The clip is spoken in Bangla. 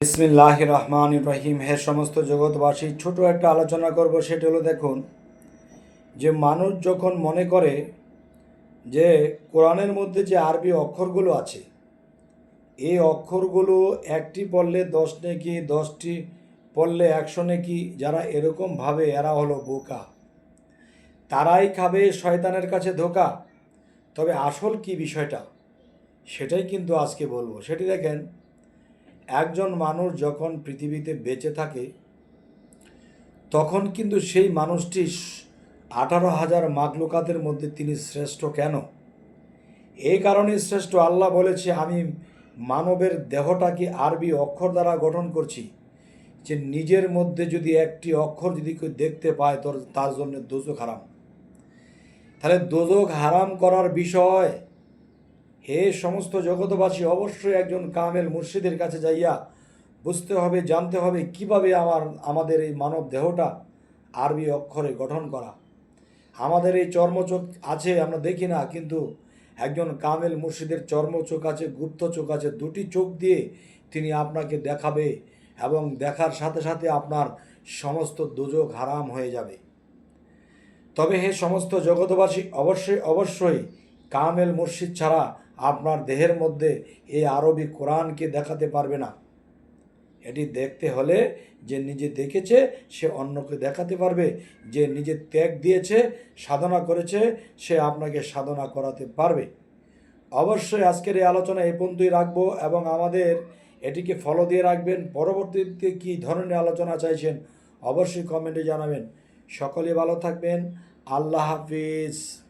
বিসমিল্লাহ রহমান রহিম হে সমস্ত জগৎবাসী, ছোট একটা আলোচনা করব, সেটা হলো দেখুন, যে মানুষ যখন মনে করে যে কোরআনের মধ্যে যে আরবি অক্ষরগুলো আছে, এই অক্ষরগুলো একটি পড়লে দশ নেকি, দশটি পড়লে একশো নেকি, যারা এরকম ভাবে এরা হলো বোকা, তারাই খাবে শয়তানের কাছে ধোকা। তবে আসল কি বিষয়টা, সেটাই কিন্তু আজকে বলব। সেটি দেখেন একজন মানুষ যখন পৃথিবীতে বেঁচে থাকে, তখন কিন্তু সেই মানুষটি আঠারো হাজার মাগলুকাতের মধ্যে তিনি শ্রেষ্ঠ কেন? এই কারণে শ্রেষ্ঠ। আল্লাহ বলেছে, আমি মানবের দেহটাকে আরবি অক্ষর দ্বারা গঠন করছি যে নিজের মধ্যে যদি একটি অক্ষর যদি কেউ দেখতে পায়, তোর তার জন্য দোজক হারাম। তাহলে দোজক হারাম করার বিষয় হে সমস্ত জগতবাসী অবশ্যই একজন কামেল মুর্শিদের কাছে যাইয়া বুঝতে হবে, জানতে হবে কীভাবে আমার, আমাদের এই মানব দেহটা আরবি অক্ষরে গঠন করা। আমাদের এই চর্মচোখ আছে, আমরা দেখি না, কিন্তু একজন কামেল মুর্শিদের চর্মচোখ আছে, গুপ্ত চোখ আছে, দুটি চোখ দিয়ে তিনি আপনাকে দেখাবে এবং দেখার সাথে সাথে আপনার সমস্ত দুযোগ হারাম হয়ে যাবে। তবে হে সমস্ত জগতবাসী অবশ্যই অবশ্যই কামেল মুর্শিদ ছাড়া আপনার দেহের মধ্যে এই আরবি কোরআনকে দেখাতে পারবে না। এটি দেখতে হলে যে নিজে দেখেছে, সে অন্যকে দেখাতে পারবে। যে নিজে ত্যাগ দিয়েছে, সাধনা করেছে, সে আপনাকে সাধনা করাতে পারবে। অবশ্যই আজকের এই আলোচনা এই পর্যন্তই রাখব এবং আমাদের এটিকে ফলো দিয়ে রাখবেন। পরবর্তীতে কী ধরনের আলোচনা চাইছেন অবশ্যই কমেন্টে জানাবেন। সকলে ভালো থাকবেন। আল্লাহ হাফিজ।